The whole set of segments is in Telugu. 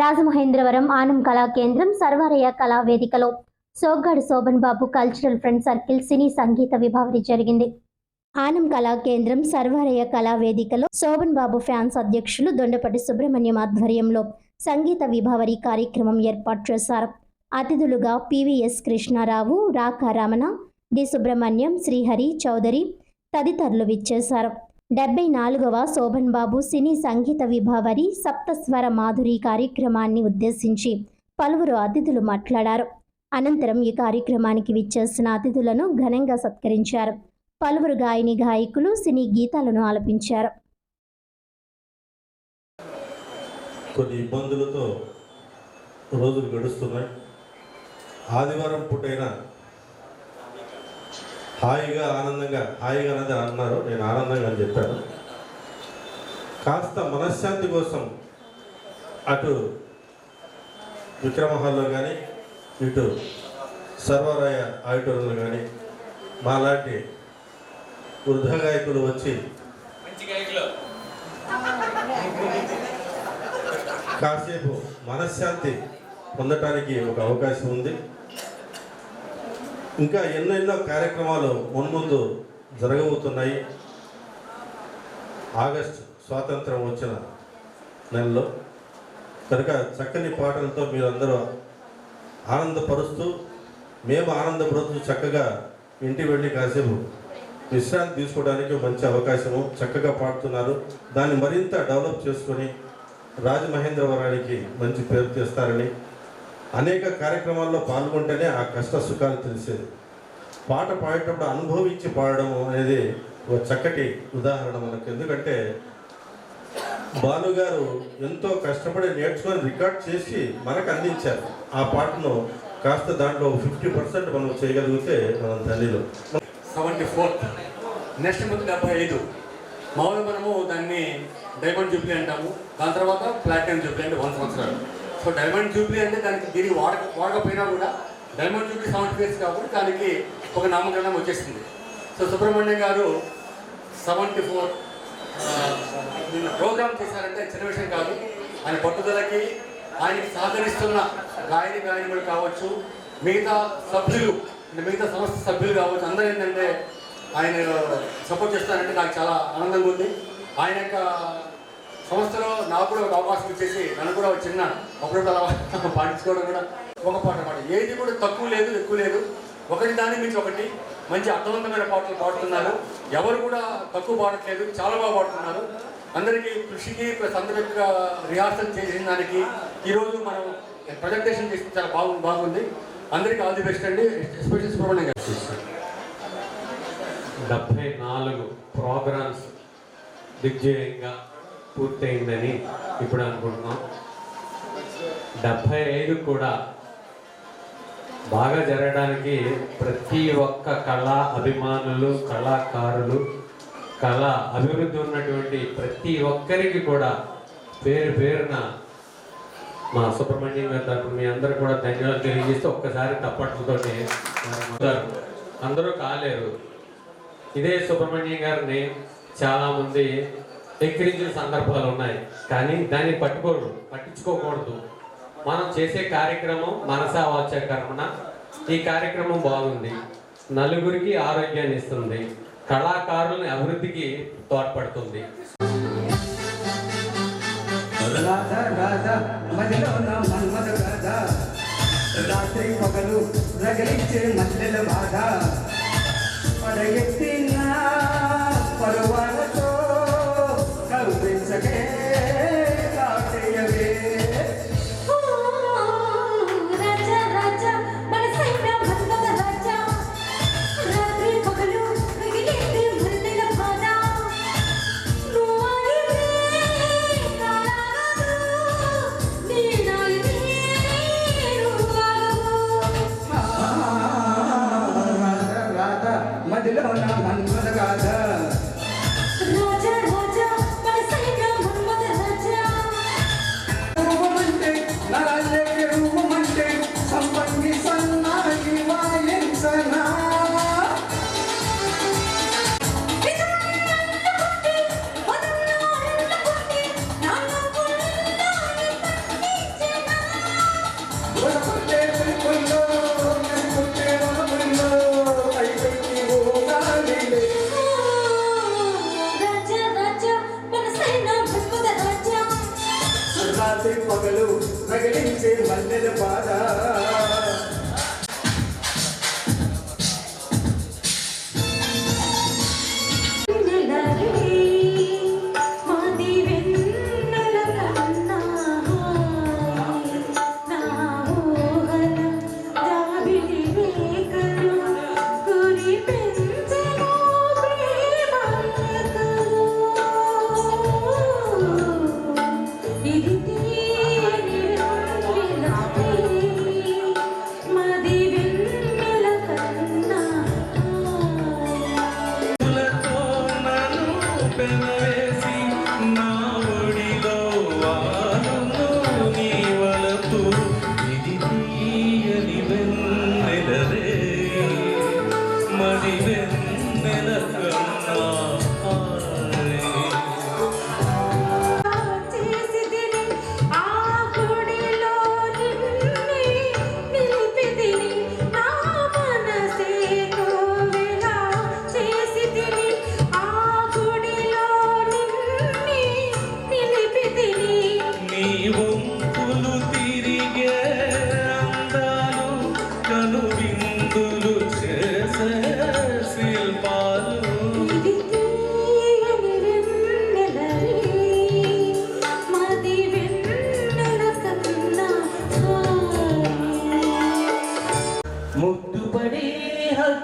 రాజమహేంద్రవరం ఆనం కళా కేంద్రం సర్వారయ్య కళా వేదికలో Soggadu Shobhan Babu cultural friend circle cine సంగీత విభావరి జరిగింది. ఆనం కళా కేంద్రం సర్వారయ్య కళా వేదికలో శోభన్ బాబు ఫ్యాన్స్ అధ్యక్షులు దొండపటి సుబ్రహ్మణ్యం ఆధ్వర్యంలో సంగీత విభావరి కార్యక్రమం ఏర్పాటు చేశారు. అతిథులుగా P V S Krishnarao Raka Ramana D Subrahmanyam Srihari Chowdary తదితరులు విచ్చేశారు. డెబ్బై నాలుగవ శోభన్ బాబు సినీ సంగీత విభావరి సప్తస్వర మాధురి కార్యక్రమాన్ని ఉద్దేశించి పలువురు అతిథులు మాట్లాడారు. అనంతరం ఈ కార్యక్రమానికి విచ్చేసిన అతిథులను ఘనంగా సత్కరించారు. పలువురు గాయని గాయకులు సినీ గీతాలను ఆలపించారు. కొన్ని ఇబ్బందులతో రోజులు గడుస్తున్నాయి. ఆదివారం పూటైనా హాయిగా ఆనందంగా హాయిగా అన్నది అన్నారు. నేను ఆనందంగా అని చెప్పాను. కాస్త మనశ్శాంతి కోసం అటు విక్రమహాల్లో కానీ ఇటు సర్వరాయ ఆడిటోరియంలో కానీ మాలాంటి వృద్ధ గాయకులు వచ్చి కాసేపు మనశ్శాంతి పొందటానికి ఒక అవకాశం ఉంది. ఇంకా ఎన్నో ఎన్నో కార్యక్రమాలు మున్ముందు జరగబోతున్నాయి. ఆగస్టు స్వాతంత్రం వచ్చిన నెలలో కనుక చక్కని పాటలతో మీరందరూ ఆనందపరుస్తూ మేము ఆనందపరుస్తూ చక్కగా ఇంటి వెళ్ళి కాసేపు విశ్రాంతి తీసుకోవడానికి మంచి అవకాశము చక్కగా పాడుతున్నారు. దాన్ని మరింత డెవలప్ చేసుకొని రాజమహేంద్రవరానికి మంచి పేరు తెస్తారని అనేక కార్యక్రమాల్లో పాల్గొంటేనే ఆ కష్ట సుఖాలు తెలిసేది. పాట పాడేటప్పుడు అనుభవించి పాడడం అనేది ఒక చక్కటి ఉదాహరణ మనకు. ఎందుకంటే భానుగారు ఎంతో కష్టపడి నేర్చుకొని రికార్డ్ చేసి మనకు అందించారు. ఆ పాటను కాస్త దాంట్లో ఫిఫ్టీ పర్సెంట్ మనం చేయగలిగితే మనం తల్లిలో. Seventy fourth. నెక్స్ట్ మంత్ డెబ్బై ఐదు. మామూలుగా మనము దాన్ని డైమండ్ జూబ్లీ అంటాము. దాని తర్వాత ప్లాటినం జూబ్లీ అంటే వన్ సంవత్సరాలు. సో డైమండ్ జూబ్లీ అంటే దానికి దీనికి వాడక వాడకపోయినా కూడా డైమండ్ జూబ్లీ సెవెంటీ ఫేస్ కాబట్టి దానికి ఒక నామకరణం వచ్చేసింది. సో సుబ్రహ్మణ్యం గారు సెవెంటీ ఫోర్ ప్రోగ్రామ్ చేశారంటే చిన్న విషయం కాదు. ఆయన పట్టుదలకి ఆయనకి సహకరిస్తున్న గాయని గాయనికులు కావచ్చు మిగతా సభ్యులు అంటే మిగతా సంస్థ సభ్యులు కావచ్చు అందరూ ఏంటంటే ఆయన సపోర్ట్ చేస్తారంటే నాకు చాలా ఆనందంగా ఉంది. ఆయన యొక్క సంస్థలో నాకు కూడా ఒక అవకాశం ఇచ్చేసి నన్ను కూడా చిన్న ఒకటి అలా పాటించుకోవడం కూడా ఒక పాట పాట ఏది కూడా తక్కువ లేదు ఎక్కువ లేదు. ఒకటి దాని మించి ఒకటి. మంచి అర్థవంతమైన పాటలు పాడుతున్నారు. ఎవరు కూడా తక్కువ పాడట్లేదు. చాలా బాగా పాడుతున్నారు. అందరికీ కృషికి ప్లస్ అందరి యొక్క రిహార్సల్ చేసిన దానికి ఈరోజు మనం ప్రజెంటేషన్ చేస్తే చాలా బాగు బాగుంది. అందరికీ ఆల్ ది బెస్ట్ అండి. ఎస్పెషల్ సుబ్రహ్మణ్యం గారు నాలుగు ప్రోగ్రామ్స్ దిగ్విజయంగా పూర్తయిందని ఇప్పుడు అనుకుంటున్నాం. డెబ్భై ఐదు కూడా బాగా జరగడానికి ప్రతి ఒక్క కళా అభిమానులు కళాకారులు కళ అభివృద్ధి ఉన్నటువంటి ప్రతి ఒక్కరికి కూడా పేరు పేరున మా సుబ్రహ్మణ్యం గారి తరపున మీ అందరూ కూడా ధన్యవాదాలు తెలియజేస్తే ఒక్కసారి తప్పట్లతోటి అందరూ కాలేరు. ఇదే సుబ్రహ్మణ్యం గారిని చాలామంది ఎక్కిరించిన సందర్భాలు ఉన్నాయి. కానీ దాన్ని పట్టుకోరు పట్టించుకోకూడదు. మనం చేసే కార్యక్రమం మనసా వాచ కర్మణ ఈ కార్యక్రమం బాగుంది. నలుగురికి ఆరోగ్యాన్ని ఇస్తుంది. కళాకారులని అభివృద్ధికి తోడ్పడుతుంది. రాత్రి పగలు రగిలించే మల్లెల బాధ. పడగెత్తిన పరువ tem papelão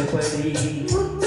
depois de